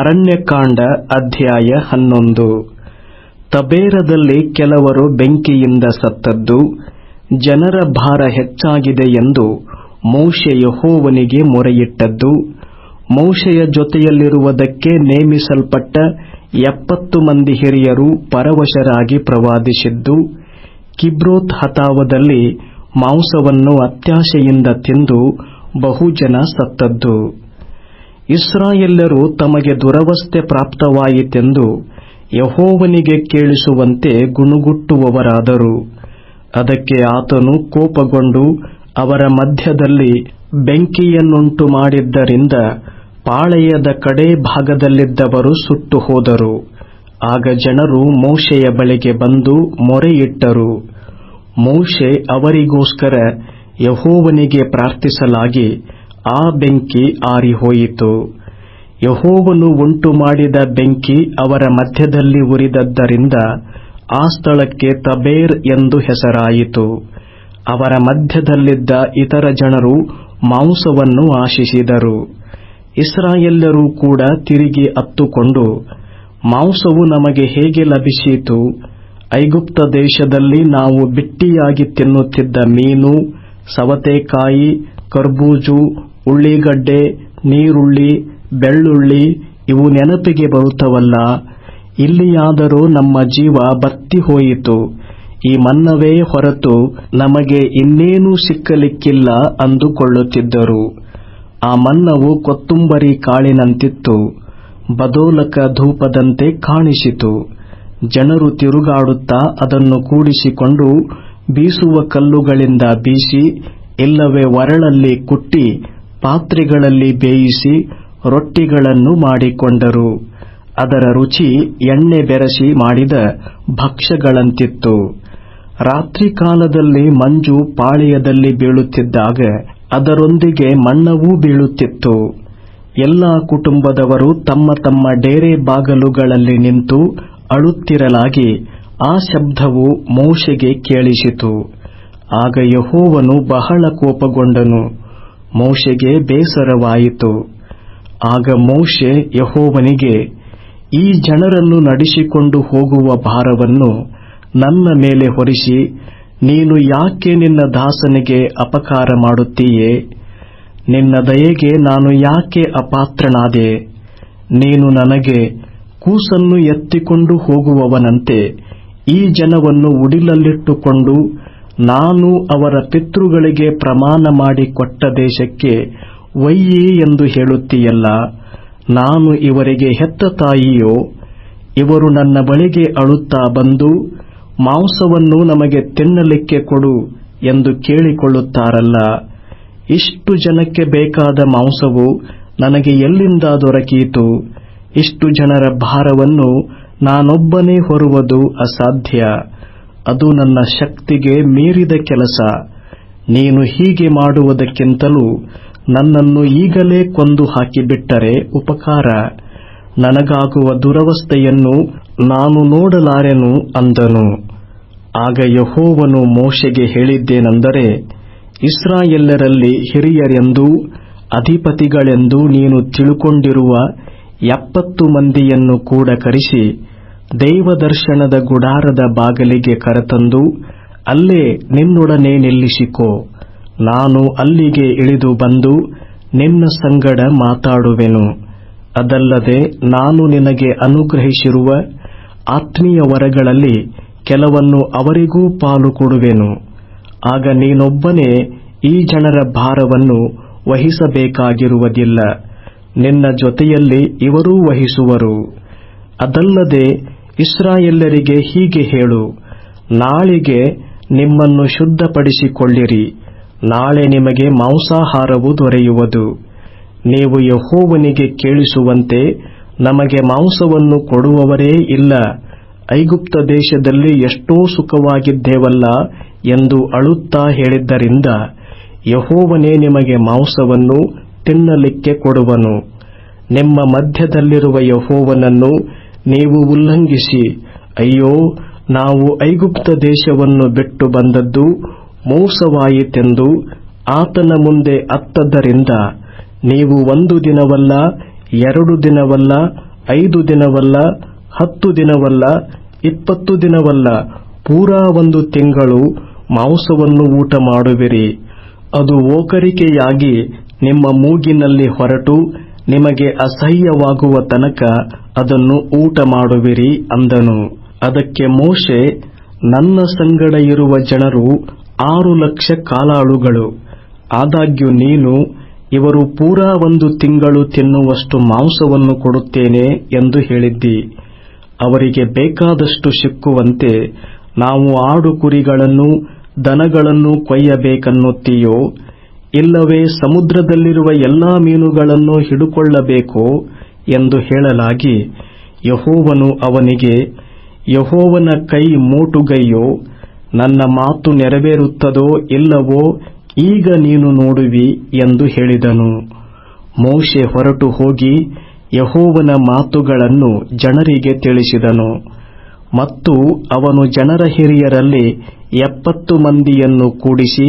ಅರಣ್ಯಕಾಂಡ ಅಧ್ಯಾಯ ಹನ್ನೊಂದು. ತಬೇರದಲ್ಲಿ ಕೆಲವರು ಬೆಂಕಿಯಿಂದ ಸತ್ತದ್ದು, ಜನರ ಭಾರ ಹೆಚ್ಚಾಗಿದೆ ಎಂದು ಮೋಶೆ ಹೋವನಿಗೆ ಮೊರೆಯಿಟ್ಟದ್ದು. ಮೋಶೆಯ ಜೊತೆಯಲ್ಲಿರುವುದಕ್ಕೆ ನೇಮಿಸಲ್ಪಟ್ಟ ಎಪ್ಪತ್ತು ಮಂದಿ ಹಿರಿಯರು ಪರವಶರಾಗಿ ಪ್ರವಾದಿಸಿದ್ದು, ಕಿಬ್ರೋತ್ ಹತಾವದಲ್ಲಿ ಮಾಂಸವನ್ನು ಅತ್ಯಾಶೆಯಿಂದ ತಿಂದು ಬಹುಜನ ಸತ್ತದ್ದು. ಇಸ್ರಾಯೆಲ್ಲರು ತಮಗೆ ದುರವಸ್ಥೆ ಪ್ರಾಪ್ತವಾಯಿತೆಂದು ಯಹೋವನಿಗೆ ಕೇಳಿಸುವಂತೆ ಗುಣುಗುಟ್ಟುವವರಾದರು. ಅದಕ್ಕೆ ಆತನು ಕೋಪಗೊಂಡು ಅವರ ಮಧ್ಯದಲ್ಲಿ ಬೆಂಕಿಯನ್ನುಂಟು ಮಾಡಿದ್ದರಿಂದ ಪಾಳೆಯದ ಕಡೇ ಭಾಗದಲ್ಲಿದ್ದವರು ಸುಟ್ಟು ಹೋದರು. ಆಗ ಜನರು ಮೋಶೆಯ ಬಳಿಗೆ ಬಂದು ಮೊರೆಯಿಟ್ಟರು. ಮೋಶೆ ಅವರಿಗೋಸ್ಕರ ಯಹೋವನಿಗೆ ಪ್ರಾರ್ಥಿಸಲಾಗಿ ಆ ಬೆಂಕಿ ಆರಿಹೋಯಿತು. ಯಹೋವನು ಉಂಟು ಮಾಡಿದ ಬೆಂಕಿ ಅವರ ಮಧ್ಯದಲ್ಲಿ ಉರಿದದ್ದರಿಂದ ಆ ಸ್ಥಳಕ್ಕೆ ತಬೇರ್ ಎಂದು ಹೆಸರಾಯಿತು. ಅವರ ಮಧ್ಯದಲ್ಲಿದ್ದ ಇತರ ಜನರು ಮಾಂಸವನ್ನು ಆಶಿಸಿದರು. ಇಸ್ರಾಯೆಲ್ಲರೂ ಕೂಡ ತಿರುಗಿ ಅತ್ತುಕೊಂಡು, ಮಾಂಸವು ನಮಗೆ ಹೇಗೆ ಲಭಿಸಿತು? ಐಗುಪ್ತ ದೇಶದಲ್ಲಿ ನಾವು ಬಿಟ್ಟಿಯಾಗಿ ತಿನ್ನುತ್ತಿದ್ದ ಮೀನು, ಸವತೆಕಾಯಿ, ಕರ್ಬೂಜು ಉಳ್ಳಿಗಡ್ಡೆ ನೀರುಳ್ಳಿ, ಬೆಳ್ಳುಳ್ಳಿ ಇವು ನೆನಪಿಗೆ ಬರುತ್ತವಲ್ಲ. ಇಲ್ಲಿಯಾದರೂ ನಮ್ಮ ಜೀವ ಬತ್ತಿ ಹೋಯಿತು. ಈ ಮನ್ನವೇ ಹೊರತು ನಮಗೆ ಇನ್ನೇನೂ ಸಿಕ್ಕಲಿಕ್ಕಿಲ್ಲ ಅಂದುಕೊಳ್ಳುತ್ತಿದ್ದರು. ಆ ಮನ್ನವು ಕೊತ್ತುಂಬರಿ ಕಾಳಿನಂತಿತ್ತು. ಬದೋಲಕ ಧೂಪದಂತೆ ಕಾಣಿಸಿತು. ಜನರು ತಿರುಗಾಡುತ್ತಾ ಅದನ್ನು ಕೂಡಿಸಿಕೊಂಡು ಬೀಸುವ ಕಲ್ಲುಗಳಿಂದ ಬೀಸಿ, ಇಲ್ಲವೇ ಒರಳಲ್ಲಿ ಕುಟ್ಟಿ ಪಾತ್ರೆಗಳಲ್ಲಿ ಬೇಯಿಸಿ ರೊಟ್ಟಿಗಳನ್ನು ಮಾಡಿಕೊಂಡರು. ಅದರ ರುಚಿ ಎಣ್ಣೆ ಬೆರೆಸಿ ಮಾಡಿದ ಭಕ್ಷ್ಯಗಳಂತಿತ್ತು. ರಾತ್ರಿ ಕಾಲದಲ್ಲಿ ಮಂಜು ಪಾಳೆಯದಲ್ಲಿ ಬೀಳುತ್ತಿದ್ದಾಗ ಅದರೊಂದಿಗೆ ಮಣ್ಣವೂ ಬೀಳುತ್ತಿತ್ತು. ಎಲ್ಲಾ ಕುಟುಂಬದವರು ತಮ್ಮ ತಮ್ಮ ಡೇರೆ ಬಾಗಲುಗಳಲ್ಲಿ ನಿಂತು ಅಳುತ್ತಿರಲಾಗಿ ಆ ಶಬ್ದವು ಮೋಶೆಗೆ ಕೇಳಿಸಿತು. ಆಗ ಯಹೋವನು ಬಹಳ ಕೋಪಗೊಂಡನು. ಮೋಶೆಗೆ ಬೇಸರವಾಯಿತು. ಆಗ ಮೋಶೆ ಯಹೋವನಿಗೆ, ಈ ಜನರನ್ನು ನಡೆಸಿಕೊಂಡು ಹೋಗುವ ಭಾರವನ್ನು ನನ್ನ ಮೇಲೆ ಹೊರಿಸಿ, ನೀನು ಯಾಕೆ ನಿನ್ನ ದಾಸನಿಗೆ ಅಪಕಾರ ಮಾಡುತ್ತೀಯೇ? ನಿನ್ನ ದಯೆಗೆ ನಾನು ಯಾಕೆ ಅಪಾತ್ರನಾದೆ? ನೀನು ನನಗೆ ಕೂಸನ್ನು ಎತ್ತಿಕೊಂಡು ಹೋಗುವವನಂತೆ, ಈ ಜನವನ್ನು ಉಡಿಲಲ್ಲಿಟ್ಟುಕೊಂಡು ನಾನು ಅವರ ಪಿತೃಗಳಿಗೆ ಪ್ರಮಾಣ ಮಾಡಿ ಕೊಟ್ಟ ದೇಶಕ್ಕೆ ಒಯ್ಯಿ ಎಂದು ಹೇಳುತ್ತೀಯಲ್ಲ, ನಾನು ಇವರಿಗೆ ಹೆತ್ತ ತಾಯಿಯೋ, ಇವರು ನನ್ನ ಬಳಿಗೆ ಅಳುತ್ತಾ ಬಂದು ಮಾಂಸವನ್ನು ನಮಗೆ ತಿನ್ನಲಿಕ್ಕೆ ಕೊಡು ಎಂದು ಕೇಳಿಕೊಳ್ಳುತ್ತಾರಲ್ಲ, ಇಷ್ಟು ಜನಕ್ಕೆ ಬೇಕಾದ ಮಾಂಸವು ನನಗೆ ಎಲ್ಲಿಂದ ದೊರಕೀತು? ಇಷ್ಟು ಜನರ ಭಾರವನ್ನು ನಾನೊಬ್ಬನೇ ಹೊರುವುದು ಅಸಾಧ್ಯ. ಅದು ನನ್ನ ಶಕ್ತಿಗೆ ಮೀರಿದ ಕೆಲಸ. ನೀನು ಹೀಗೆ ಮಾಡುವುದಕ್ಕಿಂತಲೂ ನನ್ನನ್ನು ಈಗಲೇ ಕೊಂದು ಹಾಕಿಬಿಟ್ಟರೆ ಉಪಕಾರ. ನನಗಾಗುವ ದುರವಸ್ಥೆಯನ್ನು ನಾನು ನೋಡಲಾರೆನು ಅಂದನು. ಆಗ ಯಹೋವನು ಮೋಶೆಗೆ ಹೇಳಿದ್ದೇನೆಂದರೆ ಇಸ್ರಾಯೆಲ್ಲರಲ್ಲಿ ಹಿರಿಯರೆಂದೂ ಅಧಿಪತಿಗಳೆಂದೂ ನೀನು ತಿಳುಕೊಂಡಿರುವ ಎಪ್ಪತ್ತು ಮಂದಿಯನ್ನು ಕೂಡ ಕರೆಸಿ ದೈವದರ್ಶನದ ಗುಡಾರದ ಬಾಗಲಿಗೆ ಕರೆತಂದು, ಅಲ್ಲೇ ನಿನ್ನೊಡನೆ ನಿಲ್ಲಿಸಿಕೋ. ನಾನು ಅಲ್ಲಿಗೆ ಇಳಿದು ಬಂದು ನಿನ್ನ ಸಂಗಡ ಮಾತಾಡುವೆನು. ಅದಲ್ಲದೆ ನಾನು ನಿನಗೆ ಅನುಗ್ರಹಿಸಿರುವ ಆತ್ಮೀಯ ವರಗಳಲ್ಲಿ ಕೆಲವನ್ನು ಅವರಿಗೂ ಪಾಲು ಕೊಡುವೆನು. ಆಗ ನೀನೊಬ್ಬನೇ ಈ ಜನರ ಭಾರವನ್ನು ವಹಿಸಬೇಕಾಗಿರುವುದಿಲ್ಲ. ನಿನ್ನ ಜೊತೆಯಲ್ಲಿ ಇವರೂ ವಹಿಸುವರು. ಅದಲ್ಲದೆ ಇಸ್ರಾಯೆಲ್ಲರಿಗೆ ಹೀಗೆ ಹೇಳು, ನಾಳೆಗೆ ನಿಮ್ಮನ್ನು ಶುದ್ಧಪಡಿಸಿಕೊಳ್ಳಿರಿ, ನಾಳೆ ನಿಮಗೆ ಮಾಂಸಾಹಾರವು ದೊರೆಯುವುದು. ನೀವು ಯಹೋವನಿಗೆ ಕೇಳಿಸುವಂತೆ ನಮಗೆ ಮಾಂಸವನ್ನು ಕೊಡುವವರೇ ಇಲ್ಲ, ಐಗುಪ್ತ ದೇಶದಲ್ಲಿ ಎಷ್ಟೋ ಸುಖವಾಗಿದ್ದೇವಲ್ಲ ಎಂದು ಅಳುತ್ತಾ ಹೇಳಿದ್ದರಿಂದ ಯಹೋವನೇ ನಿಮಗೆ ಮಾಂಸವನ್ನು ತಿನ್ನಲಿಕ್ಕೆ ಕೊಡುವನು. ನಿಮ್ಮ ಮಧ್ಯದಲ್ಲಿರುವ ಯಹೋವನನ್ನು ನೀವು ಉಲ್ಲಂಘಿಸಿ. ಅಯ್ಯೋ, ನಾವು ಐಗುಪ್ತ ದೇಶವನ್ನು ಬಿಟ್ಟು ಬಂದದ್ದು ಮೋಸವಾಯಿತೆಂದು ಆತನ ಮುಂದೆ ಅತ್ತದ್ದರಿಂದ ನೀವು ಒಂದು ದಿನವಲ್ಲ, ಎರಡು ದಿನವಲ್ಲ, ಐದು ದಿನವಲ್ಲ, ಹತ್ತು ದಿನವಲ್ಲ, ಇಪ್ಪತ್ತು ದಿನವಲ್ಲ, ಪೂರಾ ಒಂದು ತಿಂಗಳು ಮಾಂಸವನ್ನು ಊಟ ಮಾಡುವಿರಿ. ಅದು ಓಕರಿಕೆಯಾಗಿ ನಿಮ್ಮ ಮೂಗಿನಲ್ಲಿ ಹೊರಟು ನಿಮಗೆ ಅಸಹ್ಯವಾಗುವ ತನಕ ಅದನ್ನು ಊಟ ಮಾಡುವಿರಿ ಅಂದನು. ಅದಕ್ಕೆ ಮೋಶೆ, ನನ್ನ ಸಂಗಡ ಇರುವ ಜನರು ಆರು ಲಕ್ಷ ಕಾಲಾಳುಗಳು. ಆದಾಗ್ಯೂ ನೀನು ಇವರು ಪೂರಾ ಒಂದು ತಿಂಗಳು ತಿನ್ನುವಷ್ಟು ಮಾಂಸವನ್ನು ಕೊಡುತ್ತೇನೆ ಎಂದು ಹೇಳಿದ್ದಿ. ಅವರಿಗೆ ಬೇಕಾದಷ್ಟು ಸಿಕ್ಕುವಂತೆ ನಾವು ಆಡು ಕುರಿಗಳನ್ನು ದನಗಳನ್ನು ಕೊಯ್ಯಬೇಕನ್ನುತ್ತೀಯೋ? ಇಲ್ಲವೇ ಸಮುದ್ರದಲ್ಲಿರುವ ಎಲ್ಲಾ ಮೀನುಗಳನ್ನು ಹಿಡುಕೊಳ್ಳಬೇಕು ಎಂದು ಹೇಳಲಾಗಿ ಯಹೋವನು ಅವನಿಗೆ, ಯಹೋವನ ಕೈ ಮೋಟುಗೈಯೋ, ನನ್ನ ಮಾತು ನೆರವೇರುತ್ತದೋ ಇಲ್ಲವೋ ಈಗ ನೀನು ನೋಡುವಿ ಎಂದು ಹೇಳಿದನು. ಮೋಶೆ ಹೊರಟು ಹೋಗಿ ಯಹೋವನ ಮಾತುಗಳನ್ನು ಜನರಿಗೆ ತಿಳಿಸಿದನು. ಮತ್ತು ಅವನು ಜನರ ಹಿರಿಯರಲ್ಲಿ ಎಪ್ಪತ್ತು ಮಂದಿಯನ್ನು ಕೂಡಿಸಿ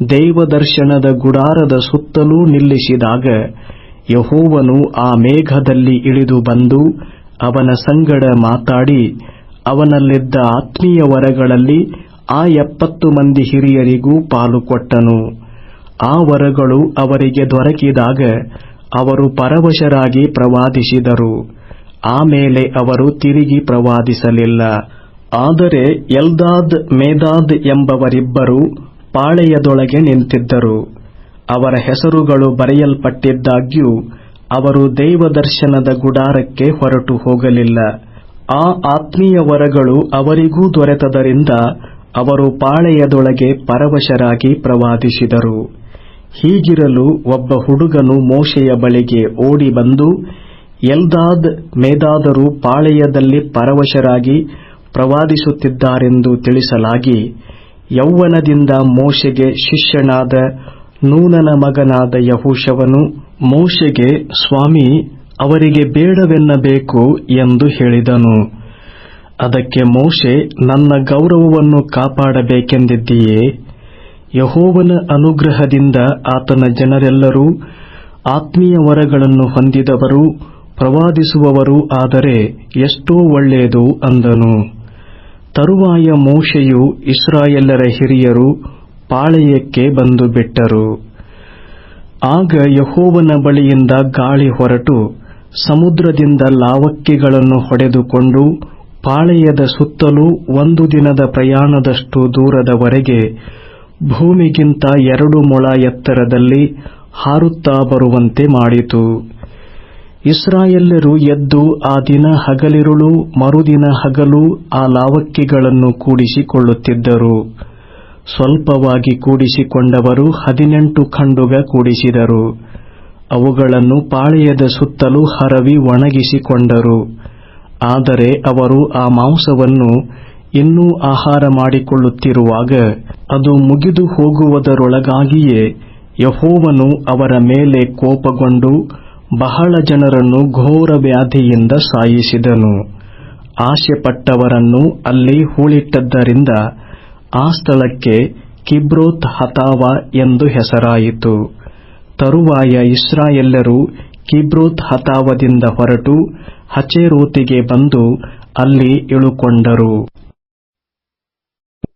ದೇವದರ್ಶನದ ಗುಡಾರದ ಸುತ್ತಲೂ ನಿಲ್ಲಿಸಿದಾಗ ಯಹೋವನು ಆ ಮೇಘದಲ್ಲಿ ಇಳಿದು ಬಂದು ಅವನ ಸಂಗಡ ಮಾತಾಡಿ, ಅವನಲ್ಲಿದ್ದ ಆತ್ಮೀಯ ವರಗಳಲ್ಲಿ ಆ ಎಪ್ಪತ್ತು ಮಂದಿ ಹಿರಿಯರಿಗೂ ಪಾಲು ಕೊಟ್ಟನು. ಆ ವರಗಳು ಅವರಿಗೆ ದೊರಕಿದಾಗ ಅವರು ಪರವಶರಾಗಿ ಪ್ರವಾದಿಸಿದರು. ಆಮೇಲೆ ಅವರು ತಿರುಗಿ ಪ್ರವಾದಿಸಲಿಲ್ಲ. ಆದರೆ ಎಲ್ದಾದ್, ಮೇದಾದ್ ಎಂಬವರಿಬ್ಬರು ಪಾಳೆಯದೊಳಗೆ ನಿಂತಿದ್ದರು. ಅವರ ಹೆಸರುಗಳು ಬರೆಯಲ್ಪಟ್ಟಿದ್ದಾಗ್ಯೂ ಅವರು ದೈವದರ್ಶನದ ಗುಡಾರಕ್ಕೆ ಹೊರಟು ಹೋಗಲಿಲ್ಲ. ಆ ಆತ್ಮೀಯ ವರಗಳು ಅವರಿಗೂ ದೊರೆತದರಿಂದ ಅವರು ಪಾಳೆಯದೊಳಗೆ ಪರವಶರಾಗಿ ಪ್ರವಾದಿಸಿದರು. ಹೀಗಿರಲು ಒಬ್ಬ ಹುಡುಗನು ಮೋಶೆಯ ಬಳಿಗೆ ಓಡಿ ಬಂದು, ಎಲ್ದಾದ್ ಮೇದಾದರು ಪಾಳೆಯದಲ್ಲಿ ಪರವಶರಾಗಿ ಪ್ರವಾದಿಸುತ್ತಿದ್ದಾರೆಂದು ತಿಳಿಸಲಾಗಿ ಯೌವನದಿಂದ ಮೋಶೆಗೆ ಶಿಷ್ಯನಾದ ನೂನನ ಮಗನಾದ ಯಹೂಶವನು ಮೋಶೆಗೆ ಸ್ವಾಮಿ, ಅವರಿಗೆ ಬೇಡವೆನ್ನಬೇಕು ಎಂದು ಹೇಳಿದನು. ಅದಕ್ಕೆ ಮೋಶೆ, ನನ್ನ ಗೌರವವನ್ನು ಕಾಪಾಡಬೇಕೆಂದಿದ್ದೀಯೇ? ಯಹೋವನ ಅನುಗ್ರಹದಿಂದ ಆತನ ಜನರೆಲ್ಲರೂ ಆತ್ಮೀಯ ವರಗಳನ್ನು ಹೊಂದಿದವರು, ಪ್ರವಾದಿಸುವವರು ಆದರೆ ಎಷ್ಟೋ ಒಳ್ಳೆಯದು ಅಂದನು. ತರುವಾಯ ಮೋಶೆಯು ಇಸ್ರಾಯೇಲರ ಹಿರಿಯರು ಪಾಳೆಯಕ್ಕೆ ಬಂದು ಬಿಟ್ಟರು. ಆಗ ಯಹೋವನ ಬಳಿಯಿಂದ ಗಾಳಿ ಹೊರಟು, ಸಮುದ್ರದಿಂದ ಲಾವಕ್ಕಿಗಳನ್ನು ಹೊಡೆದುಕೊಂಡು ಪಾಳೆಯದ ಸುತ್ತಲೂ ಒಂದು ದಿನದ ಪ್ರಯಾಣದಷ್ಟು ದೂರದವರೆಗೆ ಭೂಮಿಗಿಂತ ಎರಡು ಮೊಳ ಎತ್ತರದಲ್ಲಿ ಹಾರುತ್ತಾ ಬರುವಂತೆ ಮಾಡಿತು. ಇಸ್ರಾಯೇಲ್ಯರು ಎದ್ದು ಆ ದಿನ ಹಗಲಿರುಳು, ಮರುದಿನ ಹಗಲು ಆ ಲಾವಕ್ಕಿಗಳನ್ನು ಕೂಡಿಸಿಕೊಳ್ಳುತ್ತಿದ್ದರು. ಸ್ವಲ್ಪವಾಗಿ ಕೂಡಿಸಿಕೊಂಡವರು ಹದಿನೆಂಟು ಖಂಡುಗ ಕೂಡಿಸಿದರು. ಅವುಗಳನ್ನು ಪಾಳೆಯದ ಸುತ್ತಲೂ ಹರವಿ ಒಣಗಿಸಿಕೊಂಡರು. ಆದರೆ ಅವರು ಆ ಮಾಂಸವನ್ನು ಇನ್ನೂ ಆಹಾರ ಮಾಡಿಕೊಳ್ಳುತ್ತಿರುವಾಗ ಅದು ಮುಗಿದು ಹೋಗುವುದರೊಳಗಾಗಿಯೇ ಯಹೋವನು ಅವರ ಮೇಲೆ ಕೋಪಗೊಂಡು ಬಹಳ ಜನರನ್ನು ಘೋರ ವ್ಯಾಧಿಯಿಂದ ಸಾಯಿಸಿದನು. ಆಶೆಪಟ್ಟವರನ್ನು ಅಲ್ಲಿ ಹೂಳಿಟ್ಟದ್ದರಿಂದ ಆ ಸ್ಥಳಕ್ಕೆ ಕಿಬ್ರೋತ್ ಹತಾವ ಎಂದು ಹೆಸರಾಯಿತು. ತರುವಾಯ ಇಸ್ರಾಯೆಲ್ಲರೂ ಕಿಬ್ರೋತ್ ಹತಾವದಿಂದ ಹೊರಟು ಹಚೇರೋತಿಗೆ ಬಂದು ಅಲ್ಲಿ ಇಳುಕೊಂಡರು.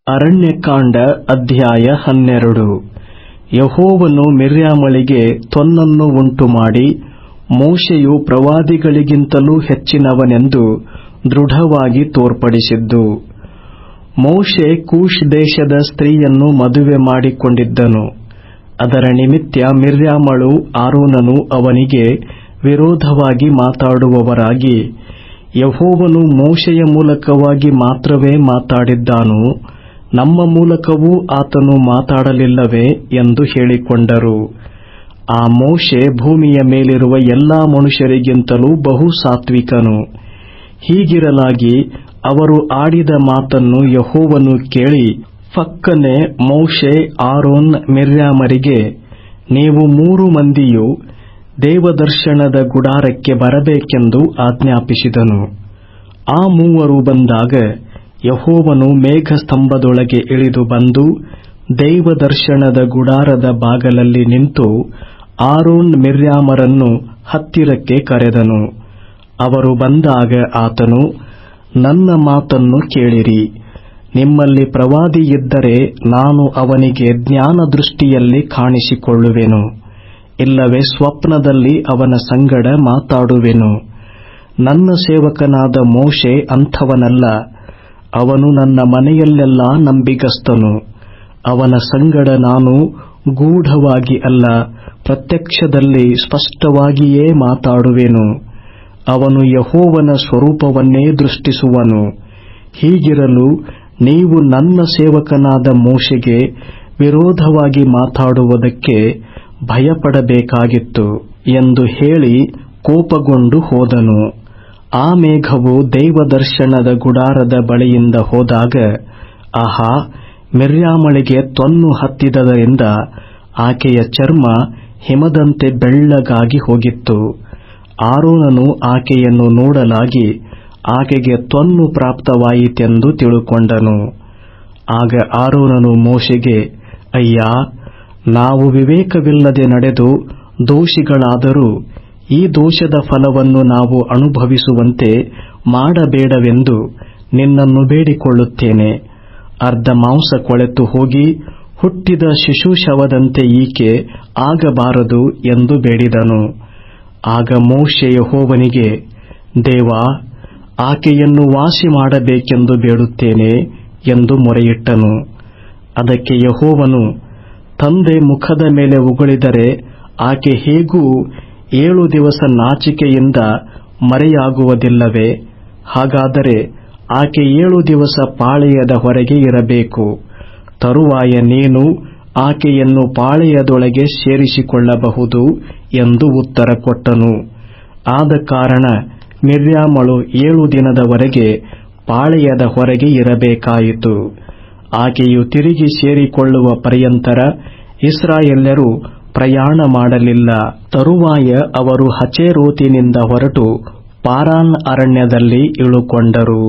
ಅರಣ್ಯಕಾಂಡ ಅಧ್ಯಾಯ ಹನ್ನೆರಡು. ಯಹೋವನು ಮಿರ್ಯಾಮಳಿಗೆ ತೊನ್ನನ್ನು ಉಂಟುಮಾಡಿ ಮೋಶೆಯು ಪ್ರವಾದಿಗಳಿಗಿಂತಲೂ ಹೆಚ್ಚಿನವನೆಂದು ದೃಢವಾಗಿ ತೋರ್ಪಡಿಸಿದ್ದು. ಮೋಶೆ ಕೂಶ್ ದೇಶದ ಸ್ತ್ರೀಯನ್ನು ಮದುವೆ ಮಾಡಿಕೊಂಡಿದ್ದನು. ಅದರ ನಿಮಿತ್ತ ಮಿರ್ಯಾಮಳು ಆರೋನನು ಅವನಿಗೆ ವಿರೋಧವಾಗಿ ಮಾತಾಡುವವರಾಗಿ, ಯಹೋವನು ಮೋಶೆಯ ಮೂಲಕವಾಗಿ ಮಾತ್ರವೇ ಮಾತಾಡಿದ್ದಾನು, ನಮ್ಮ ಮೂಲಕವೂ ಆತನು ಮಾತಾಡಲಿಲ್ಲವೇ ಎಂದು ಹೇಳಿಕೊಂಡರು. ಆ ಮೋಶೆ ಭೂಮಿಯ ಮೇಲಿರುವ ಎಲ್ಲಾ ಮನುಷ್ಯರಿಗಿಂತಲೂ ಬಹು ಸಾತ್ವಿಕನು. ಹೀಗಿರಲಾಗಿ ಅವರು ಆಡಿದ ಮಾತನ್ನು ಯಹೋವನು ಕೇಳಿ, ಫಕ್ಕನೆ ಮೋಶೆ ಆರೋನ್ ಮಿರ್ಯಾಮರಿಗೆ, ನೀವು ಮೂರು ಮಂದಿಯು ದೇವದರ್ಶನದ ಗುಡಾರಕ್ಕೆ ಬರಬೇಕೆಂದು ಆಜ್ಞಾಪಿಸಿದನು. ಆ ಮೂವರು ಬಂದಾಗ ಯಹೋವನು ಮೇಘಸ್ತಂಭದೊಳಗೆ ಇಳಿದು ಬಂದು ದೇವದರ್ಶನದ ಗುಡಾರದ ಬಾಗಲಲ್ಲಿ ನಿಂತು ಆರೋನ್ ಮಿರ್ಯಾಮರನ್ನು ಹತ್ತಿರಕ್ಕೆ ಕರೆದನು. ಅವರು ಬಂದಾಗ ಆತನು, ನನ್ನ ಮಾತನ್ನು ಕೇಳಿರಿ. ನಿಮ್ಮಲ್ಲಿ ಪ್ರವಾದಿ ಇದ್ದರೆ ನಾನು ಅವನಿಗೆ ಜ್ಞಾನ ದೃಷ್ಟಿಯಲ್ಲಿ ಕಾಣಿಸಿಕೊಳ್ಳುವೆನು. ಇಲ್ಲವೇ ಸ್ವಪ್ನದಲ್ಲಿ ಅವನ ಸಂಗಡ ಮಾತಾಡುವೆನು. ನನ್ನ ಸೇವಕನಾದ ಮೋಶೆ ಅಂಥವನಲ್ಲ. ಅವನು ನನ್ನ ಮನೆಯಲ್ಲೆಲ್ಲ ನಂಬಿಗಸ್ತನು. ಅವನ ಸಂಗಡ ನಾನು ಗೂಢವಾಗಿ ಅಲ್ಲ. ಪ್ರತ್ಯಕ್ಷದಲ್ಲಿ ಸ್ಪಷ್ಟವಾಗಿಯೇ ಮಾತಾಡುವೆನು. ಅವನು ಯಹೋವನ ಸ್ವರೂಪವನ್ನೇ ದೃಷ್ಟಿಸುವನು. ಹೀಗಿರಲು ನೀವು ನನ್ನ ಸೇವಕನಾದ ಮೋಶೆಗೆ ವಿರೋಧವಾಗಿ ಮಾತಾಡುವುದಕ್ಕೆ ಭಯಪಡಬೇಕಾಗಿತ್ತು ಎಂದು ಹೇಳಿ ಕೋಪಗೊಂಡು ಹೋದನು. ಆ ಮೇಘವು ದೈವದರ್ಶನದ ಗುಡಾರದ ಬಳಿಯಿಂದ ಹೋದಾಗ, ಆಹಾ, ಮಿರ್ಯಾಮಳಿಗೆ ತೊನ್ನು ಹತ್ತಿದದರಿಂದ ಆಕೆಯ ಚರ್ಮ ಹಿಮದಂತೆ ಬೆಳ್ಳಗಾಗಿ ಹೋಗಿತ್ತು. ಆರೋನನು ಆಕೆಯನ್ನು ನೋಡಲಾಗಿ ಆಕೆಗೆ ತೊನ್ನು ಪ್ರಾಪ್ತವಾಯಿತೆಂದು ತಿಳುಕೊಂಡನು. ಆಗ ಆರೋನನು ಮೋಶೆಗೆ, ಅಯ್ಯ, ನಾವು ವಿವೇಕವಿಲ್ಲದೆ ನಡೆದು ದೋಷಿಗಳಾದರೂ ಈ ದೋಷದ ಫಲವನ್ನು ನಾವು ಅನುಭವಿಸುವಂತೆ ಮಾಡಬೇಡವೆಂದು ನಿನ್ನನ್ನು ಬೇಡಿಕೊಳ್ಳುತ್ತೇನೆ. ಅರ್ಧ ಮಾಂಸ ಕೊಳೆತು ಹೋಗಿ ಹುಟ್ಟಿದ ಶಿಶು ಶವದಂತೆ ಈಕೆ ಆಗಬಾರದು ಎಂದು ಬೇಡಿದನು. ಆಗ ಮೋಶೆ ಯಹೋವನಿಗೆ, ದೇವ, ಆಕೆಯನ್ನು ವಾಸಿ ಮಾಡಬೇಕೆಂದು ಬೇಡುತ್ತೇನೆ ಎಂದು ಮೊರೆಯಿಟ್ಟನು. ಅದಕ್ಕೆ ಯಹೋವನು, ತಂದೆ ಮುಖದ ಮೇಲೆ ಉಗುಳಿದರೆ ಆಕೆ ಹೇಗೂ ಏಳು ದಿವಸ ನಾಚಿಕೆಯಿಂದ ಮರೆಯಾಗುವುದಿಲ್ಲವೇ? ಹಾಗಾದರೆ ಆಕೆ ಏಳು ದಿವಸ ಪಾಳೆಯದ ಹೊರಗೆ ಇರಬೇಕು. ತರುವಾಯ ನೀನು ಆಕೆಯನ್ನು ಪಾಳೆಯದೊಳಗೆ ಸೇರಿಸಿಕೊಳ್ಳಬಹುದು ಎಂದು ಉತ್ತರ ಕೊಟ್ಟನು. ಆದ ಕಾರಣ ಮಿರ್ಯಾಮಳು ಏಳು ದಿನದವರೆಗೆ ಪಾಳೆಯದ ಹೊರಗೆ ಇರಬೇಕಾಯಿತು. ಆಕೆಯು ತಿರುಗಿ ಸೇರಿಕೊಳ್ಳುವ ಪರ್ಯಂತರ ಇಸ್ರಾಯೆಲ್ಲರೂ ಪ್ರಯಾಣ ಮಾಡಲಿಲ್ಲ. ತರುವಾಯ ಅವರು ಹಚೇರೋತಿನಿಂದ ಹೊರಟು ಪಾರಾನ್ ಅರಣ್ಯದಲ್ಲಿ ಇಳುಕೊಂಡರು.